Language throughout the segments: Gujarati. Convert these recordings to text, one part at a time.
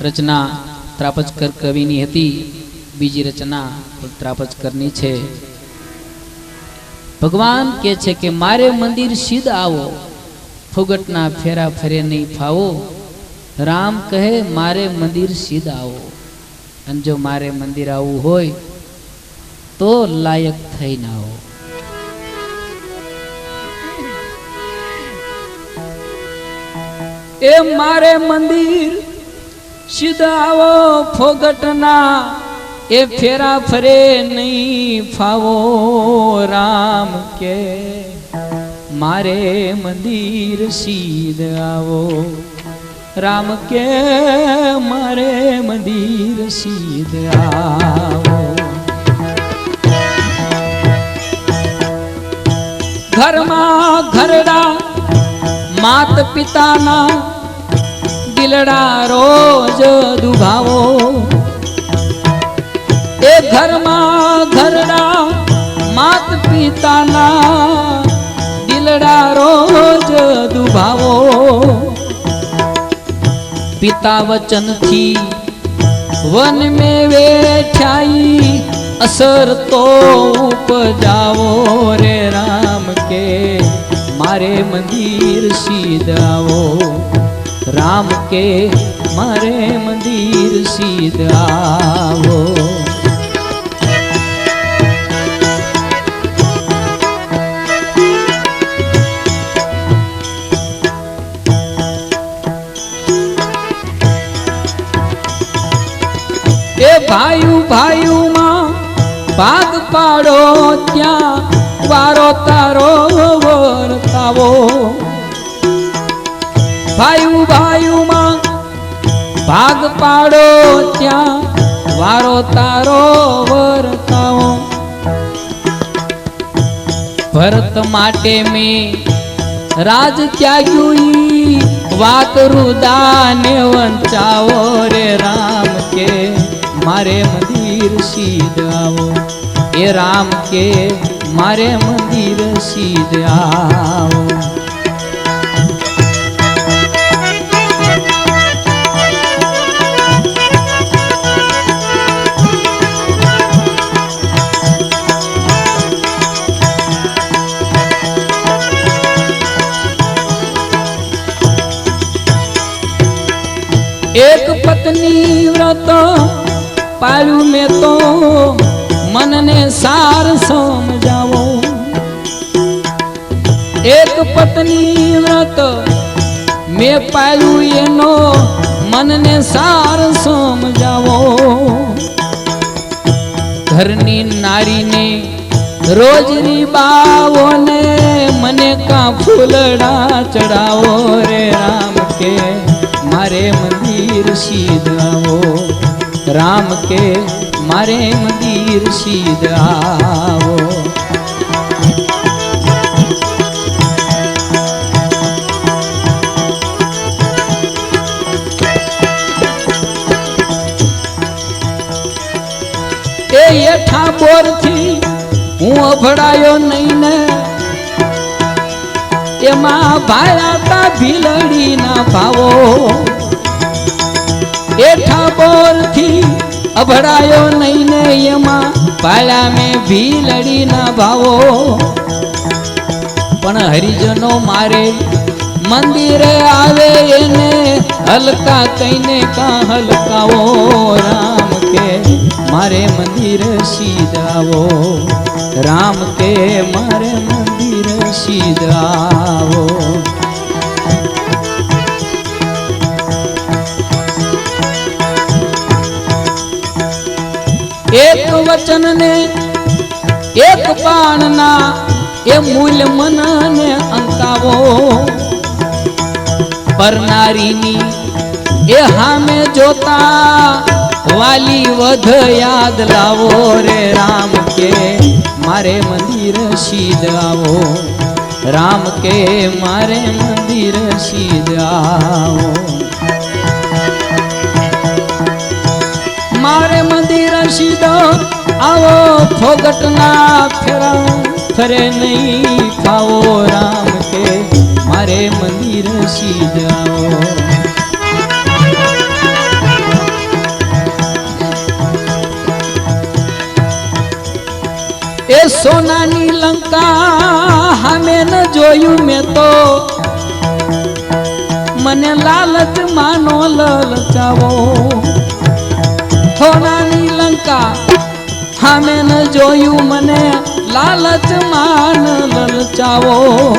રચના ત્રાપજકર કવિની હતી. બીજી રચના ત્રાપજકરની છે. ભગવાન કે છે કે, મારે મંદિર સિદ્ધ આવો. ફુગટના ફેરા ફરે નહીં ફાવો. રામ કહે, મારે મંદિર સિદ્ધ આવો. અને જો મારે મંદિર આવવું હોય, તો લાયક થઈને આવો. એ મારે મંદિર સીધા આવો ફોગટના એ ફેરા ફરે નહીં ફાવો રામ કે મારે મંદિર સીધ આવો. રામ કે મારે મંદિર સીધ આવો. ઘરમાં ઘરડા માત પિતાના દિલડા રોજ દુભાવો એ ઘરમાં ઘરડા માત પિતાના દિલડા રોજ દુભાવો પિતા વચનથી વન મેં વેઠાઈ અસર તો ઉપજાવો રે રામ કે મારે મંદિર સીધાવો રામ કે મારે મંદિર સીધાવો એ ભાઈ ભાઈ માં ભાગ પાડો ત્યાં, વારો તારો વર્તાવો ભાઈયું ભાયુમાં ભાગ પાડો ત્યાં, વારો તારો વર્તાવો ભરત માટે મેં રાજ ત્યાગ્યું વાત રુદાને વંચાવો રે રામ કે મારે મંદિર સીધાવો એ રામ કે મારે મંદિર સીધ પાળ્યું મેં તો મનને સાર સમજાવો. એક પત્ની વ્રત મેં પાડ્યું એનો મનને સાર સમજાવો. ઘરની નારીને રોજની બાવોને મને કા ફૂલડા ચડાવો રે રામ કે મારે મંદિર સીધાવો રામ કે મારે મંદિર સીધાવો એ હું અભડાયો નહીં ને એમાં ભાયાતા ભીલડી ના ભાવો. એઠા બોરથી અભડાયો નહીં ને એમાં ભાળ્યા મેં ભીલડી ના ભાવો. પણ હરિજનો મારે મંદિરે આવે એને હલકા કઈને કા હલકાવો. રામ કે, મારે મંદિર સીધાવો રામ કે, મારે મંદિર સીધાવો વચનને, એક બાણના એ મૂલ્ય મનને અંકાવો. પરનારીની એ હામે જોતા વાલી વધ યાદ લાવો રે રામ કે, મારે મંદિર સીધાવો રામ કે, મારે મંદિર સીધાવો મારે મંદિર સીધો આવો ફોગટના ફેરા, ફરે નહીં ખાવો રામ કે મારે મંદિર સી જાઓ એ સોનાની લંકા હામે ન જોયું મેં તો. મને લાલચ માનો લલચાવો. લલચાવો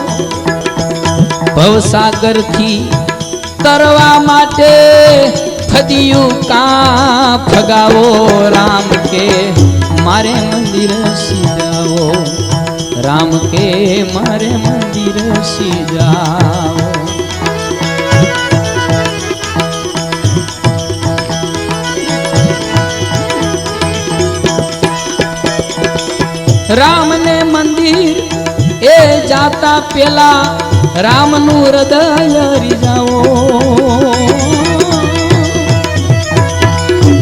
ભવસાગરથી તરવા માટે ફદિયું કા ફગાવો રામ કે મારે મંદિર સીધાવો રામ કે મારે મંદિર સીધાવો રામને મંદિર એ જાતા પેલા રામનું હૃદય રીજાવો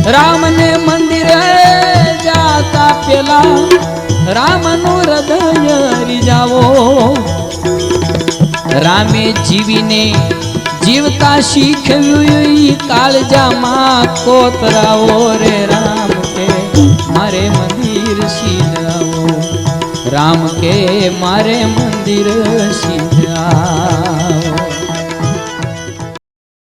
રામને મંદિરે જાતા પેલા રામનું હૃદય રીજાવો રામે જીવીને જીવતા શીખવ્યું કાળજામાં કોતરાવો રામ કે મારે મંદિર સીધા